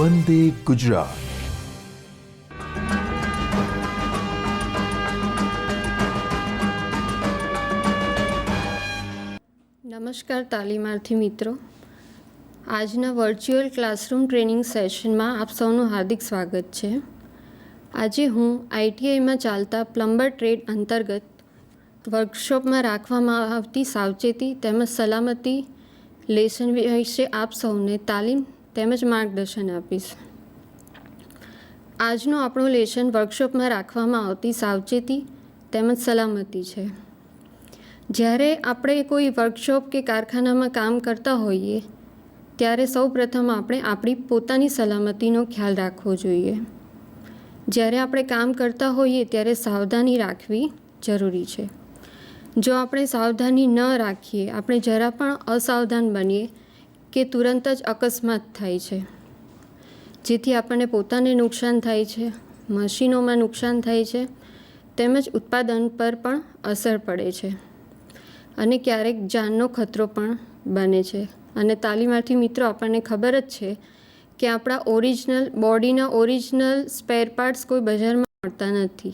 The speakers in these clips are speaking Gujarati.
વંદે ગુજરાત. નમસ્કાર તાલીમાર્થી મિત્રો. આજના વર્ચ્યુઅલ ક્લાસરૂમ ટ્રેનિંગ સેશનમાં આપ સૌનું હાર્દિક સ્વાગત છે. આજે હું આઈટીઆઈમાં ચાલતા પ્લમ્બર ટ્રેડ અંતર્ગત વર્કશોપમાં રાખવામાં આવતી સાવચેતી તેમજ સલામતી લેસન વિશે આપ સૌને તાલીમ તેમજ માર્ગદર્શન આપીશ. આજનો આપણો લેશન વર્કશોપમાં રાખવામાં આવતી સાવચેતી તેમજ સલામતી છે. જ્યારે આપણે કોઈ વર્કશોપ કે કારખાનામાં કામ કરતા હોઈએ, ત્યારે સૌ પ્રથમ આપણે આપણી પોતાની સલામતીનો ખ્યાલ રાખવો જોઈએ. જ્યારે આપણે કામ કરતા હોઈએ, ત્યારે સાવધાની રાખવી જરૂરી છે. જો આપણે સાવધાની ન રાખીએ, આપણે જરા પણ અસાવધાન બનીએ કે તુરંત જ અકસ્માત થાય છે. જેથી આપણને પોતાને નુકસાન થાય છે, મશીનોમાં નુકસાન થાય છે, તેમજ ઉત્પાદન પર પણ અસર પડે છે. અને ક્યારેક જાનનો ખતરો પણ બને છે. અને તાલીમાર્થી મિત્રો, આપણને ખબર જ છે કે આપણા ઓરિજિનલ બોડીના ઓરિજિનલ સ્પેર પાર્ટ્સ કોઈ બજારમાં મળતા નથી.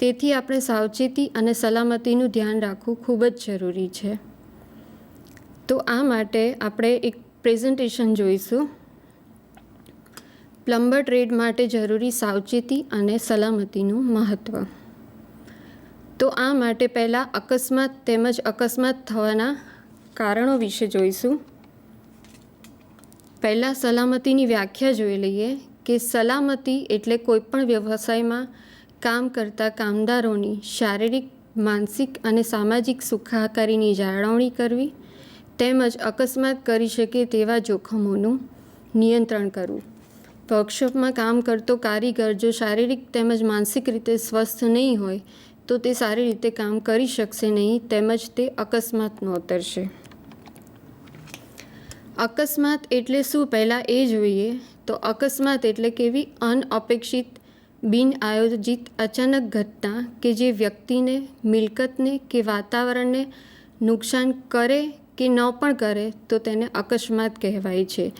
તેથી આપણે સાવચેતી અને સલામતીનું ધ્યાન રાખવું ખૂબ જ જરૂરી છે. તો આ માટે આપણે એક પ્રેઝન્ટેશન જોઈશું. પ્લમ્બર ટ્રેડ માટે જરૂરી સાવચેતી અને સલામતીનું મહત્ત્વ તો આ માટે પહેલાં અકસ્માત તેમજ અકસ્માત થવાના કારણો વિશે જોઈશું. પહેલાં સલામતીની વ્યાખ્યા જોઈ લઈએ કે સલામતી એટલે કોઈપણ વ્યવસાયમાં કામ કરતા કામદારોની શારીરિક, માનસિક અને સામાજિક સુખાકારીની જાળવણી કરવી. તેમજ અકસ્માત કરી શકે તેવા જોખમોનું નિયંત્રણ કરવું. વર્કશોપમાં કામ કરતો કારીગર જો શારીરિક તેમજ માનસિક રીતે સ્વસ્થ નહીં હોય, તો તે સારી રીતે કામ કરી શકશે નહીં તેમજ તે અકસ્માત નોતરશે. અકસ્માત એટલે શું પહેલાં એ જોઈએ તો અકસ્માત એટલે કેવી અનઅપેક્ષિત બિન આયોજિત અચાનક ઘટના કે જે વ્યક્તિને, મિલકતને કે વાતાવરણને નુકસાન કરે કે ન પણ કરે તો તેને અકસ્માત કહેવાય છે.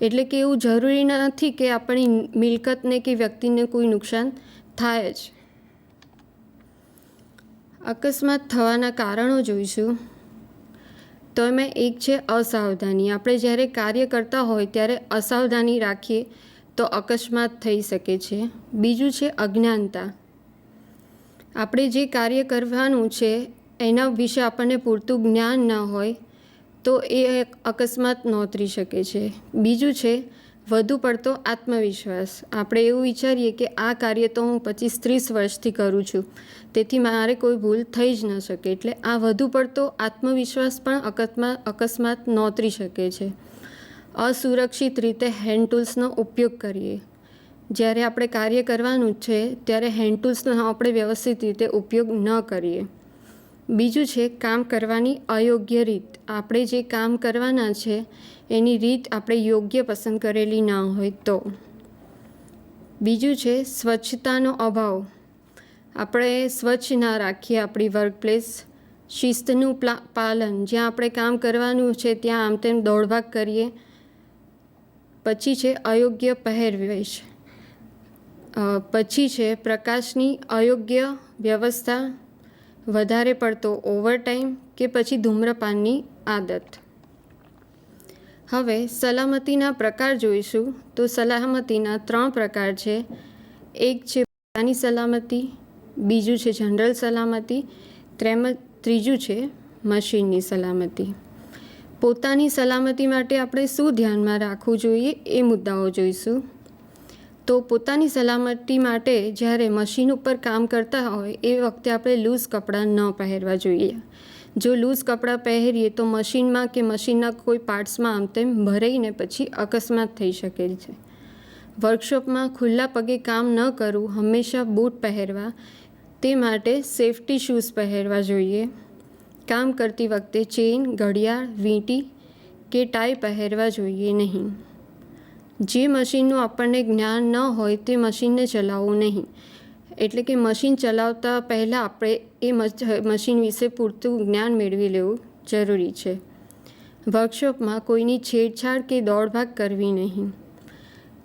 એટલે કે એવું જરૂરી નથી કે આપણી મિલકતને કે વ્યક્તિને કોઈ નુકસાન થાય જ. અકસ્માત થવાના કારણો જોઈશું. તો એમાં એક છે અસાવધાની. આપણે જ્યારે કાર્ય કરતા હોય ત્યારે અસાવધાની રાખીએ તો અકસ્માત થઈ શકે છે. બીજું છે અજ્ઞાનતા. આપણે જે કાર્ય કરવાનું છે એના વિશે આપણને પૂરતું જ્ઞાન ન હોય તો એ અકસ્માત નોતરી શકે છે. બીજું છે, વધુ પડતો આત્મવિશ્વાસ. આપણે એવું વિચારીએ કે આ કાર્ય તો હું પચીસ ત્રીસ વર્ષથી કરું છું. તેથી મારે કોઈ ભૂલ થઈ જ ન શકે. એટલે આ વધુ પડતો આત્મવિશ્વાસ પણ અકસ્માત અકસ્માત નોતરી શકે છે. અસુરક્ષિત રીતે હેન્ડ ટૂલ્સનો ઉપયોગ કરીએ. જ્યારે આપણે કાર્ય કરવાનું છે, ત્યારે હેન્ડ ટૂલ્સનો આપણે વ્યવસ્થિત રીતે ઉપયોગ ન કરીએ. બીજું છે કામ કરવાની અયોગ્ય રીત. આપણે જે કામ કરવાના છે, એની રીત આપણે યોગ્ય પસંદ કરેલી ના હોય તો. બીજું છે સ્વચ્છતાનો અભાવ. આપણે સ્વચ્છ ના રાખીએ આપણી વર્કપ્લેસ શિસ્તનું પાલન. જ્યાં આપણે કામ કરવાનું છે, ત્યાં આમ તેમ દોડભાગ કરીએ. પછી છે અયોગ્ય પહેરવેશ. પછી છે પ્રકાશની અયોગ્ય વ્યવસ્થા. વધારે પડતો ઓવરટાઈમ કે પછી ધૂમ્રપાનની આદત. હવે સલામતીના પ્રકાર જોઈશું. તો સલામતીના ત્રણ પ્રકાર છે. એક છે પોતાની સલામતી, બીજું છે જનરલ સલામતી, ત્રેમ, ત્રીજું છે મશીનની સલામતી. પોતાની સલામતી માટે આપણે શું ધ્યાનમાં રાખવું જોઈએ એ મુદ્દાઓ જોઈશું. તો પોતાની સલામતી માટે જ્યારે મશીન ઉપર કામ કરતા હોય, એ વખતે આપણે લૂઝ કપડાં ન પહેરવા જોઈએ. જો લૂઝ કપડાં પહેરીએ તો મશીનમાં કે મશીનના કોઈ પાર્ટ્સમાં આમ તેમ ભરાઈને પછી અકસ્માત થઈ શકે છે. વર્કશોપમાં ખુલ્લા પગે કામ ન કરવું, હંમેશા બૂટ પહેરવા, તે માટે સેફટી શૂઝ પહેરવા જોઈએ. કામ કરતી વખતે ચેઇન, ઘડિયાળ, વીંટી કે ટાઈ પહેરવા જોઈએ નહીં. જે મશીનનું આપણને જ્ઞાન ન હોય તે મશીનને ચલાવવું નહીં. એટલે કે મશીન ચલાવતા પહેલાં આપણે એ મશીન વિશે પૂરતું જ્ઞાન મેળવી લેવું જરૂરી છે. વર્કશોપમાં કોઈની છેડછાડ કે દોડભાગ કરવી નહીં.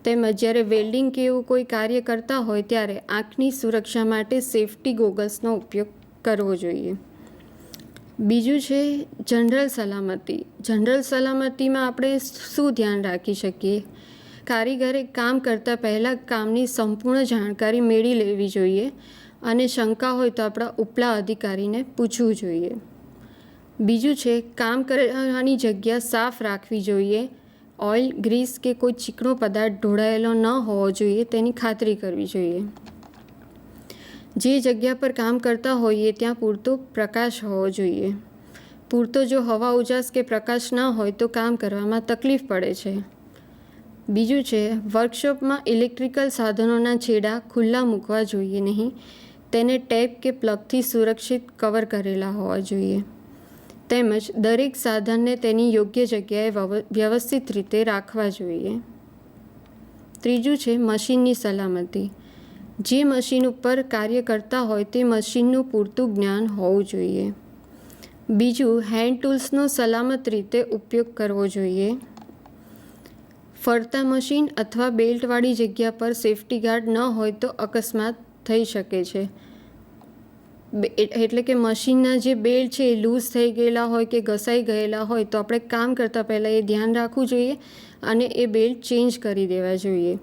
તેમજ જ્યારે વેલ્ડિંગ કે એવું કોઈ કાર્ય કરતા હોય ત્યારે આંખની સુરક્ષા માટે સેફટી ગોગલ્સનો ઉપયોગ કરવો જોઈએ. બીજું છે જનરલ સલામતી. જનરલ સલામતીમાં આપણે શું ધ્યાન રાખી શકીએ? કારીગરે કામ કરતાં પહેલાં કામની સંપૂર્ણ જાણકારી મેળવી લેવી જોઈએ અને શંકા હોય તો આપણા ઉપલા અધિકારીને પૂછવું જોઈએ. બીજું છે, કામ કરવાની જગ્યા સાફ રાખવી જોઈએ. ઓઇલ, ગ્રીસ કે કોઈ ચીકણો પદાર્થ ઢોળાયેલો ન હોવો જોઈએ તેની ખાતરી કરવી જોઈએ. જે જગ્યા પર કામ કરતા હોઈએ ત્યાં પૂરતો પ્રકાશ હોવો જોઈએ. પૂરતો જો હવા ઉજાસ કે પ્રકાશ ના હોય તો કામ કરવામાં તકલીફ પડે છે. બીજું છે, વર્કશોપમાં ઇલેક્ટ્રિકલ સાધનોના છેડા ખુલ્લા મૂકવા જોઈએ નહીં. તેને ટેપ કે પ્લગથી સુરક્ષિત કવર કરેલા હોવા જોઈએ. તેમજ દરેક સાધનને તેની યોગ્ય જગ્યાએ વ્યવસ્થિત રીતે રાખવા જોઈએ. ત્રીજું છે, મશીનની સલામતી. જે મશીન ઉપર કાર્ય કરતા હોય તે મશીનનું પૂરતું જ્ઞાન હોવું જોઈએ. બીજું, હેન્ડ ટૂલ્સનો સલામત રીતે ઉપયોગ કરવો જોઈએ. ફરતા મશીન અથવા બેલ્ટવાળી જગ્યા પર સેફટી ગાર્ડ ન હોય તો અકસ્માત થઈ શકે છે. એટલે કે મશીનના જે બેલ્ટ છે એ લૂઝ થઈ ગયેલા હોય કે ઘસાઈ ગયેલા હોય તો આપણે કામ કરતાં પહેલાં એ ધ્યાન રાખવું જોઈએ અને એ બેલ્ટ ચેન્જ કરી દેવા જોઈએ.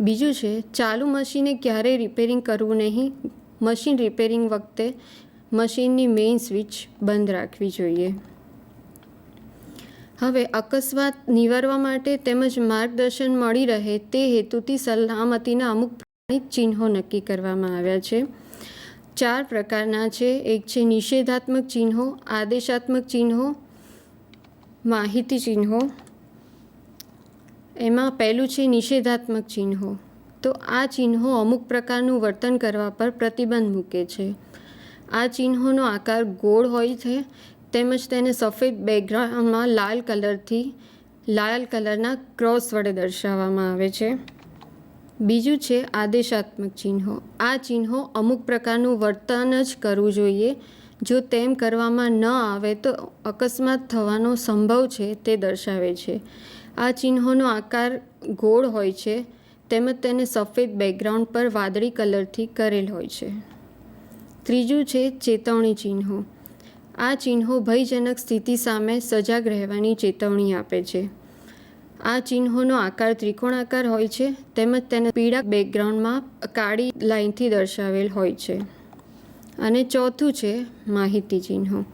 બીજું છે, ચાલુ મશીને ક્યારેય રિપેરિંગ કરવું નહીં. મશીન રિપેરિંગ વખતે મશીનની મેઇન સ્વિચ બંધ રાખવી જોઈએ. હવે અકસ્માત નિવારવા માટે તેમજ માર્ગદર્શન મળી રહે તે હેતુથી સલામતીના અમુક પ્રમાણિત ચિહ્નો નક્કી કરવામાં આવ્યા છે. ચાર પ્રકારના છે. એક છે નિષેધાત્મક ચિહ્નો, આદેશાત્મક ચિહ્નો, માહિતી ચિહ્નો. એમાં પહેલું છે નિષેધાત્મક ચિહ્નો. તો આ ચિહ્નો અમુક પ્રકારનું વર્તન કરવા પર પ્રતિબંધ મૂકે છે. આ ચિહ્નોનો આકાર ગોળ હોય છે. તેમજ તેને સફેદ બેકગ્રાઉન્ડમાં લાલ કલરથી, લાલ કલરના ક્રોસ વડે દર્શાવવામાં આવે છે. બીજું છે આદેશાત્મક ચિહ્નો. આ ચિહ્નો અમુક પ્રકારનું વર્તન જ કરવું જોઈએ. જો તેમ કરવામાં ન આવે તો અકસ્માત થવાનો સંભવ છે તે દર્શાવે છે. આ ચિહ્નોનો આકાર ગોળ હોય છે, તેમજ તેને સફેદ બેકગ્રાઉન્ડ પર વાદળી કલરથી કરેલ હોય છે. ત્રીજું છે ચેતવણી ચિહ્નો. આ ચિહ્નો ભયજનક સ્થિતિ સામે સજાગ રહેવાની ચેતવણી આપે છે. આ ચિહ્નોનો આકાર ત્રિકોણાકાર હોય છે, તેમજ તેને પીળા બેકગ્રાઉન્ડમાં કાળી લાઇનથી દર્શાવેલ હોય છે. અને ચોથું છે માહિતી ચિહ્નો.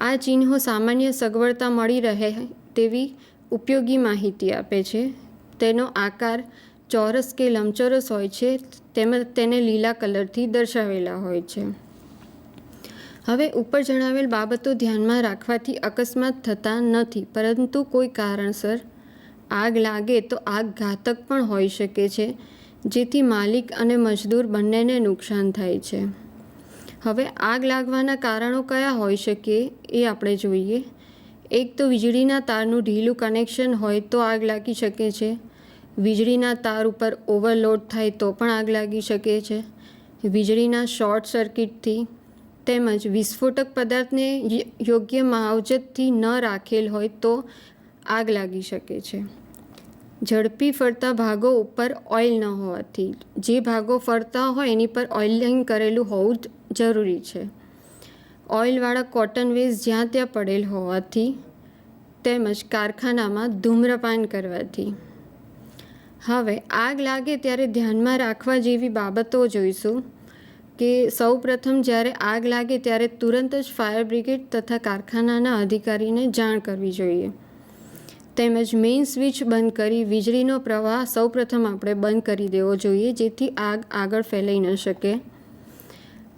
આ ચિહ્નો સામાન્ય સગવડતા મળી રહે તેવી ઉપયોગી માહિતી આપે છે. તેનો આકાર ચોરસ કે લંબચોરસ હોય છે, તેમજ તેને લીલા કલરથી દર્શાવેલા હોય છે. હવે ઉપર જણાવેલ બાબતો ધ્યાનમાં રાખવાથી અકસ્માત થતા નથી, પરંતુ કોઈ કારણસર આગ લાગે તો આગ ઘાતક પણ હોઈ શકે છે, જેથી માલિક અને મજદૂર બંનેને નુકસાન થાય છે. હવે આગ લાગવાના કારણો કયા હોઈ શકે એ આપણે જોઈએ. એક તો વીજળીના તારનું ઢીલું કનેક્શન હોય તો આગ લાગી શકે છે. વીજળીના તાર ઉપર ઓવરલોડ થાય તો પણ આગ લાગી શકે છે. વીજળીના શોર્ટ સર્કિટથી તેમજ વિસ્ફોટક પદાર્થને યોગ્ય માવજતથી ન રાખેલ હોય તો આગ લાગી શકે છે. ઝડપી ફરતા ભાગો ઉપર ઓઇલ ન હોવાથી, જે ભાગો ફરતા હોય એની પર ઓઇલિંગ કરેલું હોવું જ જરૂરી છે. ઓઇલવાળા કોટન વેસ્ટ જ્યાં ત્યાં પડેલ હોવાથી તેમજ કારખાનામાં ધૂમ્રપાન કરવાથી. હવે આગ લાગે ત્યારે ધ્યાનમાં રાખવા જેવી બાબતો જોઈશું. કે સૌ પ્રથમ જ્યારે આગ લાગે ત્યારે તુરંત જ ફાયર બ્રિગેડ તથા કારખાનાના અધિકારીને જાણ કરવી જોઈએ. તેમજ મેઇન સ્વિચ બંધ કરી વીજળીનો પ્રવાહ સૌપ્રથમ આપણે બંધ કરી દેવો જોઈએ, જેથી આગ આગળ ફેલાઈ ન શકે.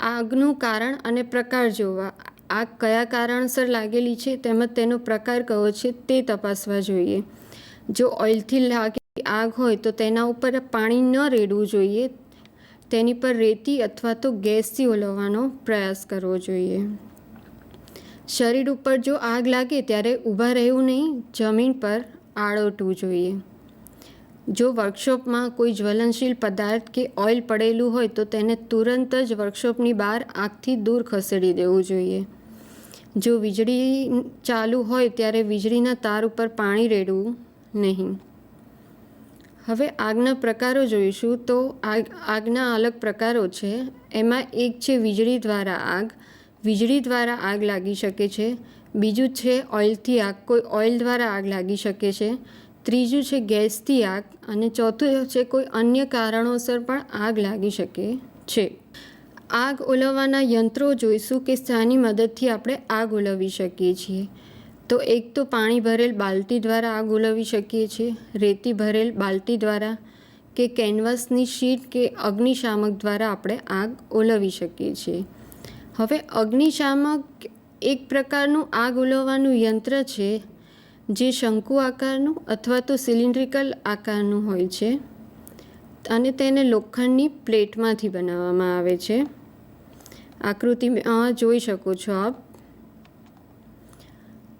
આગનું કારણ અને પ્રકાર જોવા. આગ કયા કારણસર લાગેલી છે તેમજ તેનો પ્રકાર કયો છે તે તપાસવા જોઈએ. જો ઓઇલથી લાગેલી આગ હોય તો તેના ઉપર પાણી ન રેડવું જોઈએ તેની પર રેતી અથવા તો ગેસથી ઓલવવાનો પ્રયાસ કરવો જોઈએ. શરીર ઉપર જો આગ લાગે ત્યારે ઊભા રહેવું નહીં, જમીન પર આળોટવું જોઈએ. જો વર્કશોપમાં કોઈ જ્વલનશીલ પદાર્થ કે ઓઇલ પડેલું હોય તો તેને તુરંત જ વર્કશોપની બહાર આગથી દૂર ખસેડી દેવું જોઈએ. જો વીજળી ચાલુ હોય ત્યારે વીજળીના તાર ઉપર પાણી રેડવું નહીં. હવે આગના પ્રકારો જોઈશું તો આગ, આગના અલગ પ્રકારો છે. એમાં એક છે વીજળી દ્વારા આગ. વીજળી દ્વારા આગ લાગી શકે છે. બીજું છે ઓઇલથી આગ. કોઈ ઓઇલ દ્વારા આગ લાગી શકે છે. ત્રીજું છે ગેસથી આગ. અને ચોથું છે કોઈ અન્ય કારણોસર પણ આગ લાગી શકે છે. આગ ઓલવવાના યંત્રો જોઈશું કે શાની મદદથી આપણે આગ ઓલવી શકીએ છીએ. તો એક તો પાણી ભરેલ બાલટી દ્વારા આગ ઓલવી શકીએ છીએ, રેતી ભરેલ બાલટી દ્વારા કે કેનવાસની શીટ કે અગ્નિશામક દ્વારા આપણે આગ ઓલવી શકીએ છીએ. હવે અગ્નિશામક એક પ્રકારનું આગ ઓલવવાનું યંત્ર છે, જે શંકુ આકારનું અથવા તો સિલિન્ડ્રિકલ આકારનું હોય છે અને તેને લોખંડની પ્લેટમાંથી બનાવવામાં આવે છે. આકૃતિ જોઈ શકો છો આપ.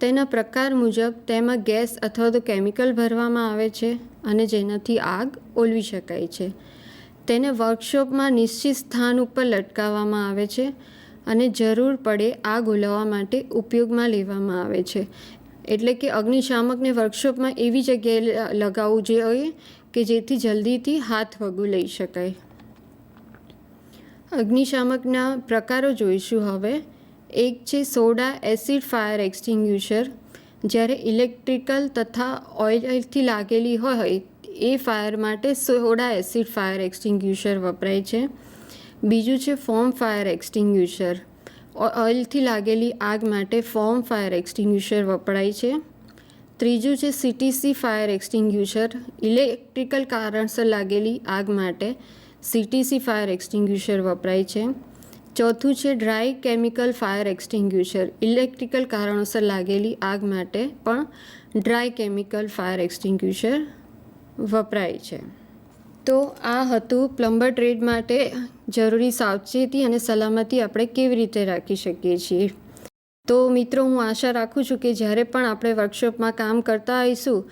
તેના પ્રકાર મુજબ તેમાં ગેસ અથવા તો કેમિકલ ભરવામાં આવે છે અને જેનાથી આગ ઓલવી શકાય છે. તેને વર્કશોપમાં નિશ્ચિત સ્થાન ઉપર લટકાવવામાં આવે છે અને જરૂર પડે આગ ઓલવવા માટે ઉપયોગમાં લેવામાં આવે છે. એટલે કે અગ્નિશામકને વર્કશોપમાં એવી જગ્યાએ લગાવવું જોઈએ કે જેથી જલ્દીથી હાથ વગું લઈ શકાય. અગ્નિશામકના પ્રકારો જોઈશું હવે. એક છે સોડા એસિડ ફાયર એક્સટિંગ્યુશર. જ્યારે ઇલેક્ટ્રિકલ તથા ઓઇલથી લાગેલી હોય, એ ફાયર માટે સોડા એસિડ ફાયર એક્સટિંગ્યુશર વપરાય છે. બીજું છે ફોર્મ ફાયર એક્સટિંગ્યુશર. ઓઇલથી લાગેલી આગ માટે ફોર્મ ફાયર એક્સટિંગ્યુશર વપરાય છે. ત્રીજું છે સીટીસી ફાયર એક્સટિંગ્યુશર. ઇલેક્ટ્રિકલ કારણસર લાગેલી આગ માટે સીટીસી ફાયર એક્સટિંગ્યુશર વપરાય છે. ચોથું છે dry chemical fire extinguisher. Electrical કારણોસર લાગેલી આગ માટે પણ ડ્રાય કેમિકલ ફાયર એક્સટિંગ્યુશર વપરાય છે. તો આ હતું પ્લમ્બર ટ્રેડ માટે જરૂરી સાવચેતી અને સલામતી આપણે કેવી રીતે રાખી શકીએ છીએ. તો મિત્રો, હું આશા રાખું છું કે જ્યારે પણ આપણે વર્કશોપમાં કામ કરતા આવીશું,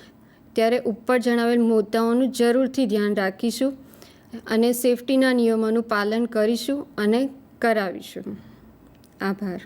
ત્યારે ઉપર જણાવેલ મુદ્દાઓનું જરૂરથી ધ્યાન રાખીશું અને સેફટીના નિયમોનું પાલન કરીશું અને કરાવીશું. આભાર.